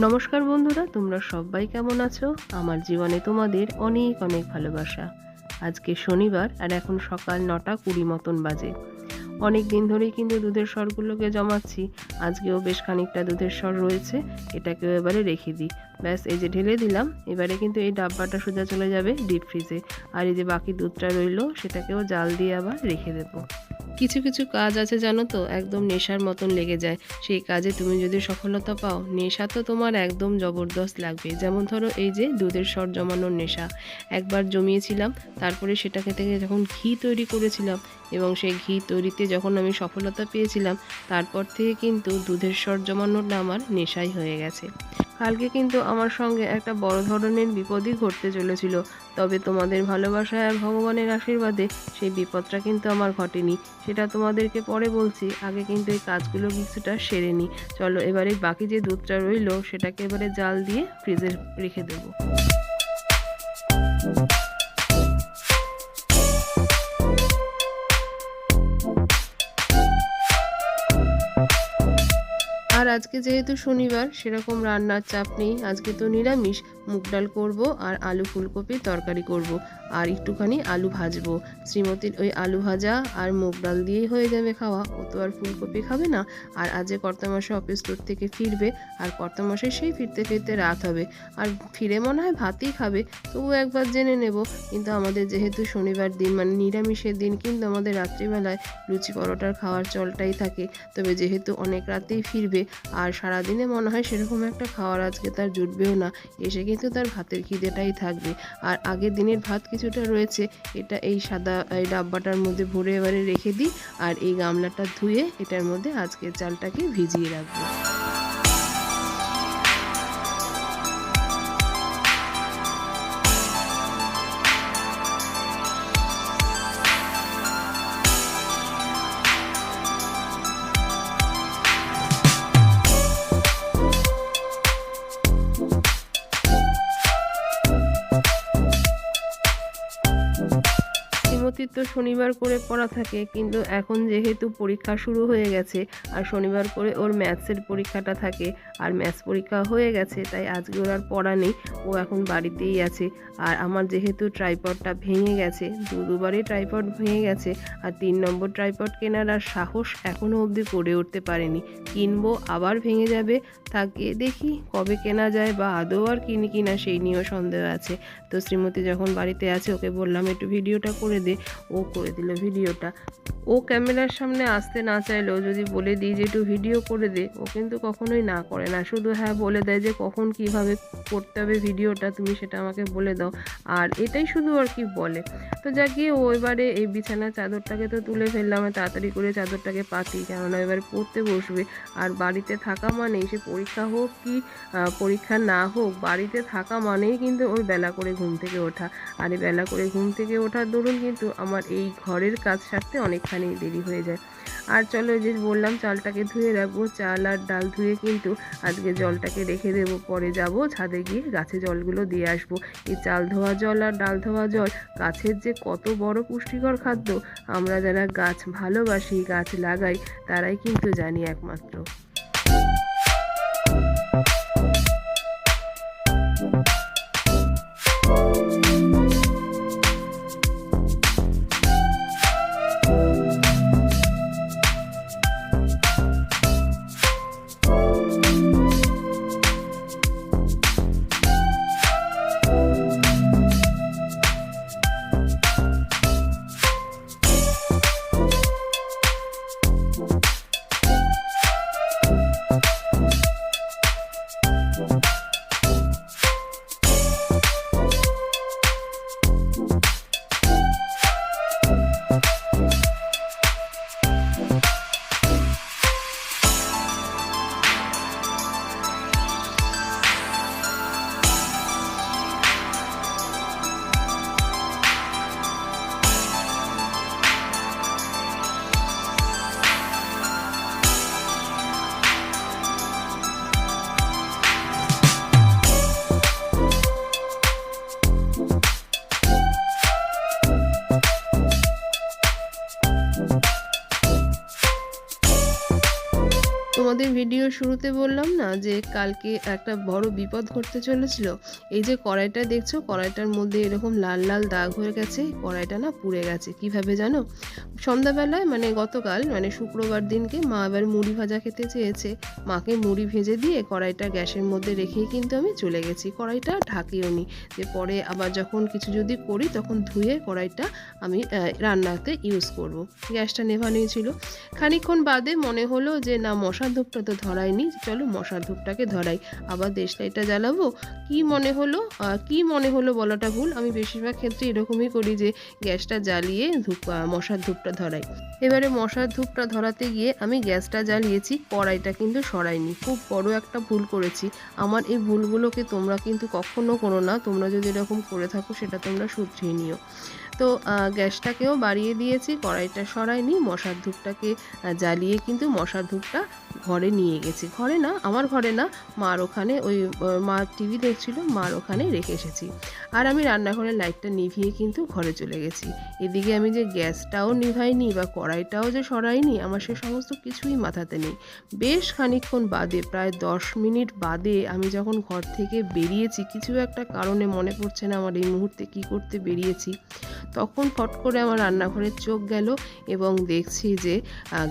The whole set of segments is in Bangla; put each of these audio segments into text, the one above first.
নমস্কার বন্ধুরা, তোমরা সবাই কেমন আছো? আমার জীবনে তোমাদের অনেক অনেক ভালোবাসা। আজকে শনিবার আর এখন সকাল নটা কুড়ি মতন বাজে। অনেক দিন ধরেই কিন্তু দুধের স্বরগুলোকে জমাচ্ছি। আজকেও বেশ খানিকটা দুধের স্বর রয়েছে, এটাকেও এবারে রেখে দিই। ব্যাস, এই যে ঢেলে দিলাম, এবারে কিন্তু এই ডাব্বাটা সোজা চলে যাবে ডিপ ফ্রিজে আর এই যে বাকি দুধটা রইল, সেটাকেও জাল দিয়ে আবার রেখে দেবো। কিছু কিছু কাজ আছে জানো তো? একদম নেশার মতন লেগে যায়। সেই কাজে তুমি যদি সফলতা পাও, নেশা তো তোমার একদম জবরদস্ত লাগবে। যেমন ধরো এই যে দুধের স্বর জমানোর নেশা। একবার জমিয়েছিলাম, তারপরে সেটাকে থেকে যখন ঘি তৈরি করেছিলাম এবং সেই ঘি তৈরিতে যখন আমি সফলতা পেয়েছিলাম, তারপর থেকে কিন্তু দুধের স্বর জমানোটা আমার নেশাই হয়ে গেছে। কালকে কিন্তু আমার সঙ্গে একটা বড় ধরনের বিপদই ঘটতে চলেছিল। তবে তোমাদের ভালোবাসা আর ভগবানের আশীর্বাদে সেই বিপদটা কিন্তু আমার ঘটেনি। সেটা তোমাদেরকে পরে বলছি, আগে কিন্তু এই কাজগুলো কিছুটা সেরে নিই চলো এবারে বাকি যে দুধটা রইল, সেটাকে এবারে জাল দিয়ে ফ্রিজে রেখে দেবো। আজকে যেহেতু শনিবার, সেরকম রান্নার চাপ নেই। আজকে তো নিরামিষ। মুগ ডাল করব আর আলু ফুলকপির তরকারি করব। আর একটুখানি আলু ভাজবো। শ্রীমতীর ওই আলু ভাজা আর মুগ ডাল দিয়েই হয়ে যাবে খাওয়া। ও তো আর ফুলকপি খাবে না। আর আজকে কর্তামশাই অফিস টোর থেকে ফিরবে, আর কর্তামশাই সেই ফিরতে ফিরতে রাত হবে। আর ফিরে মনে হয় ভাতই খাবে। তবু একবার জেনে নেব। কিন্তু আমাদের যেহেতু শনিবার দিন মানে নিরামিষের দিন, কিন্তু আমাদের রাত্রিবেলায় লুচি পরোটার খাওয়ার চলটাই থাকে। তবে যেহেতু অনেক রাতেই ফিরবে আর সারাদিনে মনে হয় সেরকম একটা খাওয়ার আজকে তার জুটবেও না। এসে কিন্তু তার ভাতের খিদেটাই থাকবে। আর আগের দিনের ভাত কিছুটা রয়েছে, এটা এই সাদা, এই ডাব্বাটার মধ্যে ভরে এবারে রেখে দিই। আর এই গামলাটা ধুয়ে এটার মধ্যে আজকে চালটাকে ভিজিয়ে রাখব। শ্রীমতীর তো শনিবার করে পড়া থাকে, কিন্তু এখন যেহেতু পরীক্ষা শুরু হয়ে গেছে আর শনিবার করে ওর ম্যাথসের পরীক্ষাটা থাকে আর ম্যাথস পরীক্ষা হয়ে গেছে, তাই আজকে ওর আর পড়া নেই, ও এখন বাড়িতেই আছে। আর আমার যেহেতু ট্রাইপডটা ভেঙে গেছে, দু দুবারই ট্রাইপড ভেঙে গেছে আর তিন নম্বর ট্রাইপড কেনার আর সাহস এখনও অবধি করে উঠতে পারেনি। কিনবো, আবার ভেঙে যাবে তাকে দেখি কবে কেনা যায় বা আদৌ আর কিনি কিনা সেই নিয়েও সন্দেহ আছে। তো শ্রীমতী যখন বাড়িতে আছে, ওকে বললাম, একটু ভিডিওটা করে দে। ও করে দিল ভিডিওটা। ও ক্যামেরার সামনে আসতে না চাইলেও যদি বলে দিই যে একটু ভিডিও করে দে, ও কিন্তু কখনোই না করে না। শুধু হ্যাঁ বলে দেয় যে কখন কীভাবে করতে হবে ভিডিওটা, তুমি সেটা আমাকে বলে দাও। আর এটাই শুধু আর কি বলে। তো যা গিয়ে ও এবারে এই বিছানার চাদরটাকে তো তুলে ফেললাম তাড়াতাড়ি করে চাদরটাকে পাতি কেননা এবারে পড়তে বসবে। আর বাড়িতে থাকা মানেই সে পরীক্ষা হোক কি পরীক্ষা না হোক, বাড়িতে থাকা মানেই কিন্তু ওর বেলা করে ঘুম থেকে ওঠা। আর এই বেলা করে ঘুম থেকে ওঠার দরুন কিন্তু আমার এই ঘরের কাজ সারতে অনেকখানি দেরি হয়ে যায়। আর চলো যে বললাম, চালটাকে ধুয়ে রাখব। চাল আর ডাল ধুয়ে কিন্তু আজকে জলটাকে রেখে দেবো। পরে যাব ছাদে গিয়ে গাছে জলগুলো দিয়ে আসব। এই চাল ধোয়া জল আর ডাল ধোয়া জল, গাছের যে কত বড় পুষ্টিকর খাদ্য, আমরা যারা গাছ ভালোবাসি, গাছ লাগাই, তারাই কিন্তু জানি একমাত্র। ভিডিও শুরুতে বললাম না যে কালকে একটা বড় বিপদ ঘটতে চলেছিল? এই যে কড়াইটা দেখছ, কড়াইটার মধ্যে এরকম লাল লাল দাগ হয়ে গেছে, কড়াইটা না পুড়ে গেছে। কীভাবে জানো? সন্ধ্যাবেলায় মানে গতকাল মানে শুক্রবার দিনকে মা আবার মুড়ি ভাজা খেতে চেয়েছে। মাকে মুড়ি ভেজে দিয়ে কড়াইটা গ্যাসের মধ্যে রেখেই কিন্তু আমি চলে গেছি। কড়াইটা ঢাকিও নি। যে পরে আবার যখন কিছু যদি করি, তখন ধুয়ে কড়াইটা আমি রান্নাতে ইউজ করব। গ্যাসটা নেভানোই ছিল। খানিকক্ষণ বাদে মনে হলো যে না মশার ধূপটা তো ধরায়নি, চলো মশার ধূপটাকে ধরাই। আবার দেশলাইটা জ্বালাবো? কি মনে হলো? কি মনে হলো বলাটা ভুল? আমি বেশিরভাগ ক্ষেত্রে এরকমই করি যে, গ্যাসটা জ্বালিয়ে ধূপ মশার ধূপটা ধরাই। এবারে মশার ধূপটা ধরাতে গিয়ে আমি গ্যাসটা জ্বালিয়েছি, কড়াইটা কিন্তু সরাইনি। খুব বড় একটা ভুল করেছি। আমার এই ভুলগুলোকে তোমরা কিন্তু কখনো করো না। তোমরা যদি এরকম করে থাকো, সেটা তোমরা শুধরিয়ে নিও। তো গ্যাসটাকেও বাড়িয়ে দিয়েছি, কড়াইটা সরাইনি, মশার ধূপটাকে জ্বালিয়ে কিন্তু মশার ধূপটা ঘরে নিয়ে গেছি। ঘরে না, আমার ঘরে না, মার ওখানে ওই মা টিভি দেখছিল, মার ওখানে রেখে এসেছি। আর আমি রান্নাঘরের লাইটটা নিভিয়ে কিন্তু ঘরে চলে গেছি। এদিকে আমি যে গ্যাসটাও নিভাইনি বা কড়াইটাও যে সরাইনি, আমার সে সমস্ত কিছুই মাথাতে নেই। বেশ খানিকক্ষণ বাদে, প্রায় দশ মিনিট বাদে আমি যখন ঘর থেকে বেরিয়েছি, কিছু একটা কারণে মনে পড়ছে না আমার এই মুহূর্তে কি করতে বেরিয়েছি। তখন ফট করে আমার রান্নাঘরের চোখ গেল এবং দেখছি যে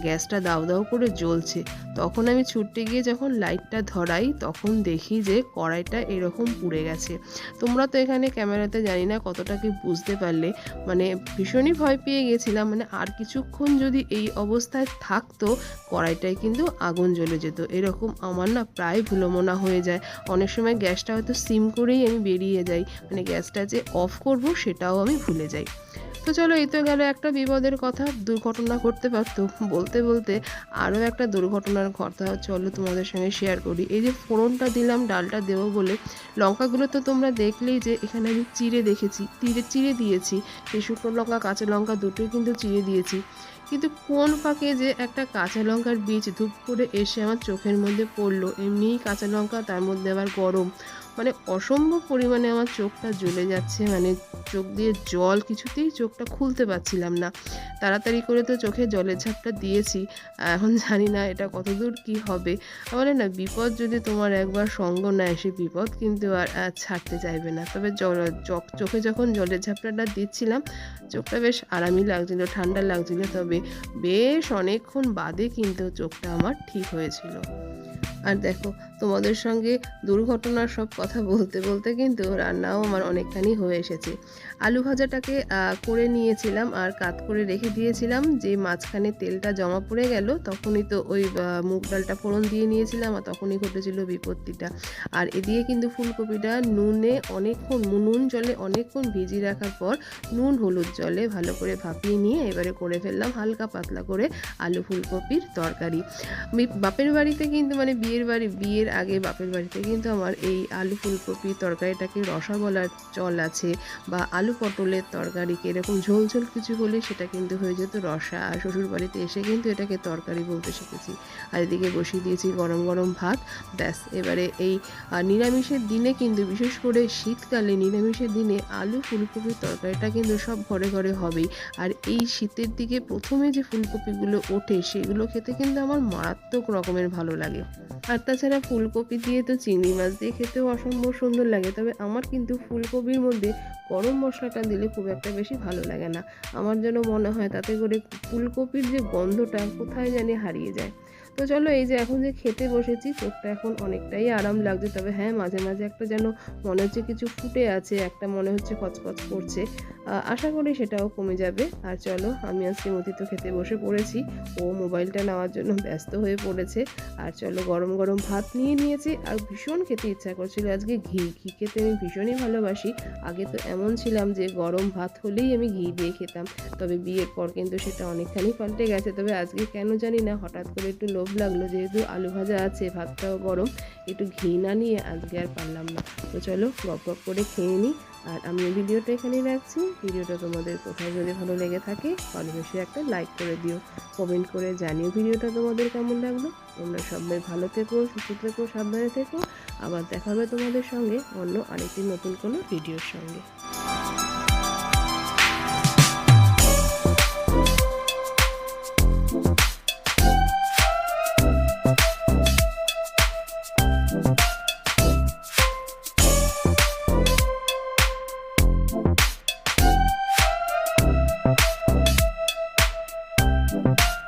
গ্যাসটা দাউ দাউ করে জ্বলছে। তখন আমি ছুটতে গিয়ে যখন লাইটটা ধরাই, তখন দেখি যে কড়াইটা এরকম পুড়ে গেছে। তোমরা তো এখানে ক্যামেরাতে জানি না কতটা কি বুঝতে পারলে। মানে ভীষণই ভয় পেয়ে গেছিলাম। মানে আর কিছুক্ষণ যদি এই অবস্থায় থাকতো, কড়াইটায় কিন্তু আগুন জ্বলে যেত। এরকম আমার না প্রায় ভুলমনা হয়ে যায়। অনেক সময় গ্যাসটা হয়তো সিম করেই আমি বেরিয়ে যাই। মানে গ্যাসটা যে অফ করব, সেটাও আমি ভুলে যাই। তো চলো এই তো গেল একটা বিপদের কথা, দুর্ঘটনা ঘটতে পারতো। বলতে বলতে আরও একটা দুর্ঘটনার কথা চলো তোমাদের সঙ্গে শেয়ার করি। এই যে ফোড়নটা দিলাম, ডালটা দেবো বলে, লঙ্কাগুলো তো তোমরা দেখলেই যে এখানে আমি চিড়ে দেখেছি, তীরে চিড়ে দিয়েছি। এই শুকনো লঙ্কা, কাঁচা লঙ্কা দুটোই কিন্তু চিড়ে দিয়েছি। কিন্তু কোন ফাঁকে যে একটা কাঁচা লঙ্কার বীজ ধূপ করে এসে আমার চোখের মধ্যে পড়ল, এমনিই কাঁচা লঙ্কা তার মধ্যে আবার গরম। মানে অসম্ভব পরিমাণে আমার চোখটা জ্বলে যাচ্ছে মানে চোখ দিয়ে জল কিছুতেই চোখটা খুলতে পারছিলাম না। তাড়াতাড়ি করে তো চোখে জলের ঝাপটা দিয়েছি, এখন জানি না এটা কতদূর কি হবে। বলে না, বিপদ যদি তোমার একবার সঙ্গ নেয় সে বিপদ কিন্তু আর ছাড়তে চাইবে না। তবে জল, চোখ- চোখে যখন জলের ঝাপটাটা দিচ্ছিলাম, চোখটা বেশ আরামই লাগছিল, ঠান্ডা লাগছিল, তবে বেশ অনেকক্ষণ বাদে কিন্তু চোখটা আমার ঠিক হয়েছিল। আর দেখো, তোমাদের সঙ্গে দুর্ঘটনার সব কথা বলতে বলতে কিন্তু রান্নাও আমার অনেকখানি হয়ে এসেছে। আলু ভাজাটাকে করে নিয়েছিলাম আর কাত করে রেখে দিয়েছিলাম। যে মাঝখানে তেলটা জমা পড়ে গেল, তখনই তো ওই মুগ ডালটা ফোড়ন দিয়ে নিয়েছিলাম আর তখনই ঘটেছিল বিপত্তিটা। আর এদিকে কিন্তু ফুলকপিটা নুনে অনেকক্ষণ, নুন জলে অনেকক্ষণ ভিজিয়ে রাখার পর নুন, হলুদ জলে ভালো করে ভাপিয়ে নিয়ে এবারে করে ফেললাম হালকা পাতলা করে আলু ফুলকপির তরকারি। বাপের বাড়িতে কিন্তু মানে বিয়ের বাড়ি, বিয়ের আগে বাপের বাড়িতে কিন্তু আমার এই আলু ফুলকপি তরকারিটাকে রসা বলার চল আছে বা আলু পটলের তরকারিকে এরকম ঝোল ঝোল কিছু হলে সেটা কিন্তু হয়ে যেত রসা। আর শ্বশুর বাড়িতে এসে কিন্তু এটাকে তরকারি বলতে শিখেছি। আর এদিকে বসিয়ে দিয়েছি গরম গরম ভাত। ব্যাস, এবারে এই নিরামিষের দিনে কিন্তু বিশেষ করে শীতকালে নিরামিষের দিনে আলু ফুলকপির তরকারিটা কিন্তু সব ঘরে ঘরে হবেই। আর এই শীতের দিকে প্রথমে যে ফুলকপিগুলো ওঠে সেগুলো খেতে কিন্তু আমার মারাত্মক রকমের ভালো লাগে। আর তাছাড়া ফুলকপি দিয়ে তো চিংড়ি মাছ দিয়ে খেতেও অসম্ভব সুন্দর লাগে, তবে আমার কিন্তু ফুলকপির মধ্যে গরম মশলাটা দিলে খুব একটা বেশি ভালো লাগে না। আমার যেন মনে হয় তাতে করে ফুলকপির যে গন্ধটা কোথায় জানি হারিয়ে যায়। তো চলো এই যে এখন যে খেতে বসেছি, চোখটা এখন অনেকটাই আরাম লাগছে। তবে হ্যাঁ মাঝে মাঝে একটা যেন মনে হচ্ছে কিছু ফুটে আছে, একটা মনে হচ্ছে কচকচ করছে। আশা করি সেটাও কমে যাবে। আর চলো, আমি আজকে মতি তো খেতে বসে পড়েছি। ও মোবাইলটা নেওয়ার জন্য ব্যস্ত হয়ে পড়েছে। আর চলো, গরম গরম ভাত নিয়ে নিয়েছি। আর ভীষণ খেতে ইচ্ছা করছিল। আজকে ঘি ঘি খেতে আমি ভীষণই ভালোবাসি। আগে তো এমন ছিলাম যে গরম ভাত হলেই আমি ঘি দিয়ে খেতাম। তবে বিয়ের পর কিন্তু সেটা অনেকখানি পাল্টে গেছে। তবে আজকে কেন জানি না, হঠাৎ করে একটু লোভ লাগল যেহেতু আলু ভাজা আছে, ভাতটাও গরম। একটু ঘি না নিয়ে আজকে আর পারলাম না। তো চলো গপ গপ করে খেয়ে নিই আর আমি ভিডিওটা এখানেই রাখছি। ভিডিওটা তোমাদের কোথায় যদি ভালো লেগে থাকে অবশ্যই একটা লাইক করে দিও। কমেন্ট করে জানিও ভিডিওটা তোমাদের কেমন লাগল। তোমরা সবাই ভালো থেকো, সুস্থ থেকো, সাবধানে থেকো। আবার দেখা হবে তোমাদের সঙ্গে অন্য আরেকটি নতুন কোনো ভিডিওর সঙ্গে। Bye.